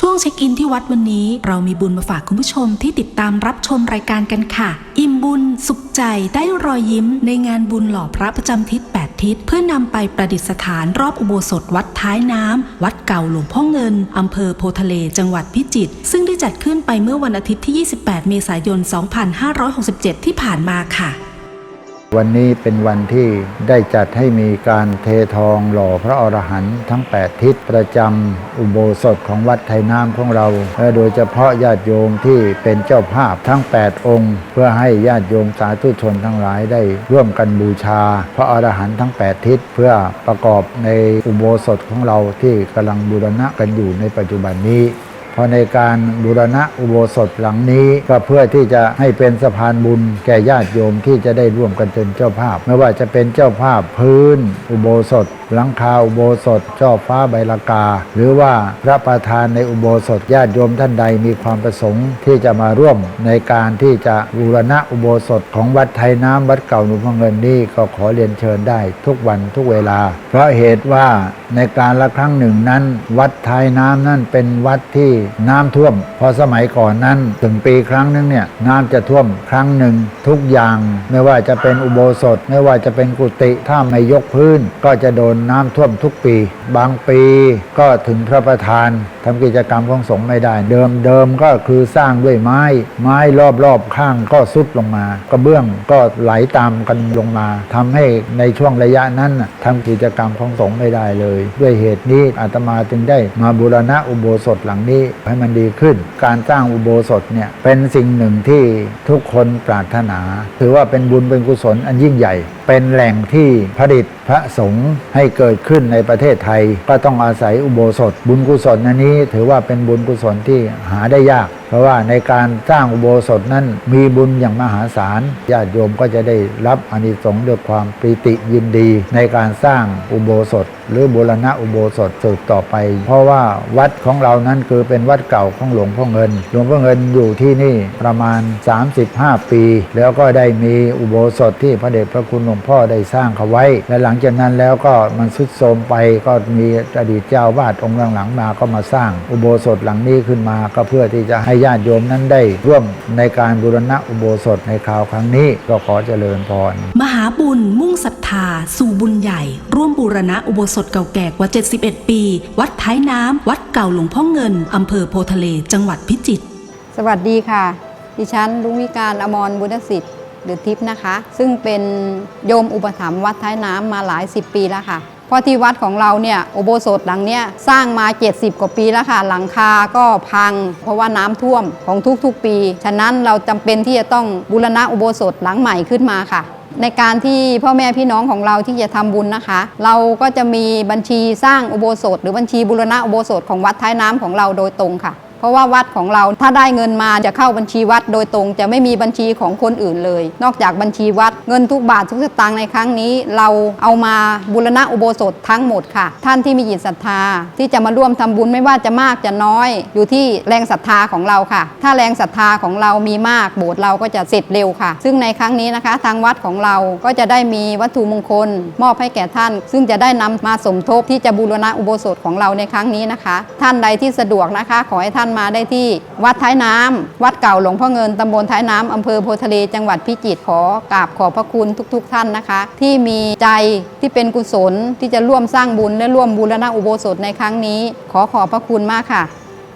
ช่วงเช็คอินที่วัดวันนี้ เรามีบุญมาฝากคุณผู้ชมที่ติดตามรับชมรายการกันค่ะ อิ่มบุญสุขใจได้รอยยิ้ม ในงานบุญหล่อพระประจำทิศ8ทิศเพื่อนำไปประดิษฐานรอบอุโบสถวัดท้ายน้ำวัดเก่าหลวงพ่อเงินอำเภอโพทะเล จังหวัดพิจิตรซึ่งได้จัดขึ้นไปเมื่อวันอาทิตย์ที่ 28 เมษายน 2567 ที่ผ่านมาค่ะ วันนี้เป็นวันที่ได้จัดให้มีการเททองหล่อพระอรหันต์ทั้ง 8 ทิศประจำอุโบสถของวัดไทยน้ำของเราและโดยเฉพาะญาติโยมที่เป็นเจ้าภาพทั้ง 8 องค์ เพื่อให้ญาติโยมสาธุชนทั้งหลายได้ร่วมกันบูชา พระอรหันต์ทั้ง 8 ทิศเพื่อประกอบในอุโบสถของเราที่กำลังบูรณะกันอยู่ในปัจจุบันนี้ พอในการบูรณะอุโบสถหลังนี้ก็เพื่อที่จะให้เป็นสะพานบุญแก่ญาติโยมที่จะได้ร่วมกันเป็นเจ้าภาพ ไม่ว่าจะเป็นเจ้าภาพพื้น อุโบสถ หลังคาอุโบสถช่อฟ้าใบลากา หรือว่าพระประธานในอุโบสถญาติโยมท่านใดมีความประสงค์ที่จะมาร่วมในการที่จะบูรณะอุโบสถของวัดไทยน้ำวัดเก่าหลวงพ่อเงินนี่ก็ขอเรียนเชิญได้ทุกวันทุกเวลา เพราะเหตุว่าในการละครั้งหนึ่งนั้น วัดไทยน้ำนั่นเป็นวัดที่น้ำท่วม พอสมัยก่อนนั้นถึงปีครั้งนึงเนี่ยน้ำจะท่วมครั้งหนึ่งทุกอย่าง ไม่ว่าจะเป็นอุโบสถ ไม่ว่าจะเป็นกุฏิถ้าไม่ยกพื้น ก็จะโดนน้ำท่วมทุกปี บางปีก็ถึงพระประธาน ทำกิจกรรมของสงฆ์ไม่ได้ เดิมเดิมก็คือสร้างด้วยไม้ ไม้รอบๆข้างก็สุดลงมากระเบื้องก็ไหลตามกันลงมาทำให้ในช่วงระยะนั้นน่ะทำกิจกรรมของสงฆ์ไม่ได้เลย ด้วยเหตุนี้อาตมาจึงได้มาบูรณะอุโบสถหลังนี้ให้มันดีขึ้น การสร้างอุโบสถเนี่ยเป็นสิ่งหนึ่งที่ทุกคนปรารถนา ถือว่าเป็นบุญเป็นกุศลอันยิ่งใหญ่ เป็นแหล่งที่ผลิตพระสงฆ์ให้เกิดขึ้นในประเทศไทย ก็ต้องอาศัยอุโบสถ บุญกุศลอันนี้ถือว่าเป็นบุญกุศลที่หาได้ยากเพราะว่าในการสร้างอุโบสถนั้นมีบุญอย่างมหาศาลญาติโยมก็จะได้รับอนิสงส์ด้วยความปรีติยินดี ในการสร้างอุโบสถ หรือบูรณะอุโบสถสืบต่อไป เพราะว่าวัดของเรานั้นคือเป็นวัดเก่าของหลวงพ่อเงิน หลวงพ่อเงินอยู่ที่นี่ประมาณ 35 ปี แล้วก็ได้มีอุโบสถที่พระเดชพระคุณหลวงพ่อได้สร้างเขาไว้ และหลังจากนั้นแล้วก็มันสุดโทมไปก็มีอดีตเจ้าวาดองค์หลังๆมาก็มาสร้างอุโบสถหลังนี้ขึ้นมาก็เพื่อที่จะให้ญาติโยมนั้นได้ร่วมในการบูรณะอุโบสถในคราวครั้งนี้ก็ขอเจริญพร มหาบุญมุ่งศรัทธา สู่บุญใหญ่ ร่วมบูรณะอุโบสถเก่าแก่กว่า 71 ปี วัดท้ายน้ำ วัดเก่าหลวงพ่อเงินอำเภอโพทะเล จังหวัดพิจิตร สวัสดีค่ะ ดิฉันลุงวิการอมรบุญสิทธิ์หรือทิพย์นะคะ ซึ่งเป็นโยมอุปถัมภ์วัดท้ายน้ำมาหลายสิบปีแล้วค่ะ เพราะที่วัดของเราเนี่ยอุโบสถหลังเนี้ยสร้างมา 70 กว่าปีแล้วค่ะ หลังคาก็พัง เพราะว่าน้ำท่วมของทุกๆปี ฉะนั้นเราจำเป็นที่จะต้องบูรณะอุโบสถหลังใหม่ขึ้นมาค่ะ ในการที่พ่อแม่พี่น้องของเราที่จะทำบุญนะคะ เราก็จะมีบัญชีสร้างอุโบสถ หรือบัญชีบูรณะอุโบสถของวัดท้ายน้ำของเราโดยตรงค่ะ ราะว่าวัดของเราถ้าได้เงินมาจะเข้าบัญชีวัดโดยตรง จะไม่มีบัญชีของคนอื่นเลย นอกจากบัญชีวัดเงินทุกบาททุกสตางค์ในครั้งนี้ เราเอามาบูรณะอุโบสถทั้งหมดค่ะ ท่านที่มีจิตศรัทธา ที่จะมาร่วมทำบุญไม่ว่าจะมากจะน้อย อยู่ที่แรงศรัทธาของเราค่ะ ถ้าแรงศรัทธาของเรามีมากโบสถ์เราก็จะเสร็จเร็วค่ะ ซึ่งในครั้งนี้นะคะ ทางวัดของเราก็จะได้มีวัตถุมงคล มอบให้แก่ท่าน ซึ่งจะได้นำมาสมทบที่จะบูรณะอุโบสถของเราในครั้งนี้นะคะ ท่านใดที่สะดวกนะคะ ขอให้ท่านมาได้ที่วัดท้ายน้ำวัดเก่าหลวงพ่อเงินตำบลท้ายน้ำอำเภอโพทะเลจังหวัดพิจิตรขอกราบขอบพระคุณทุก ๆ ท่านนะคะ ที่มีใจที่เป็นกุศลที่จะร่วมสร้างบุญและร่วมบูรณะอุโบสถในครั้งนี้ ขอขอบพระคุณมากค่ะ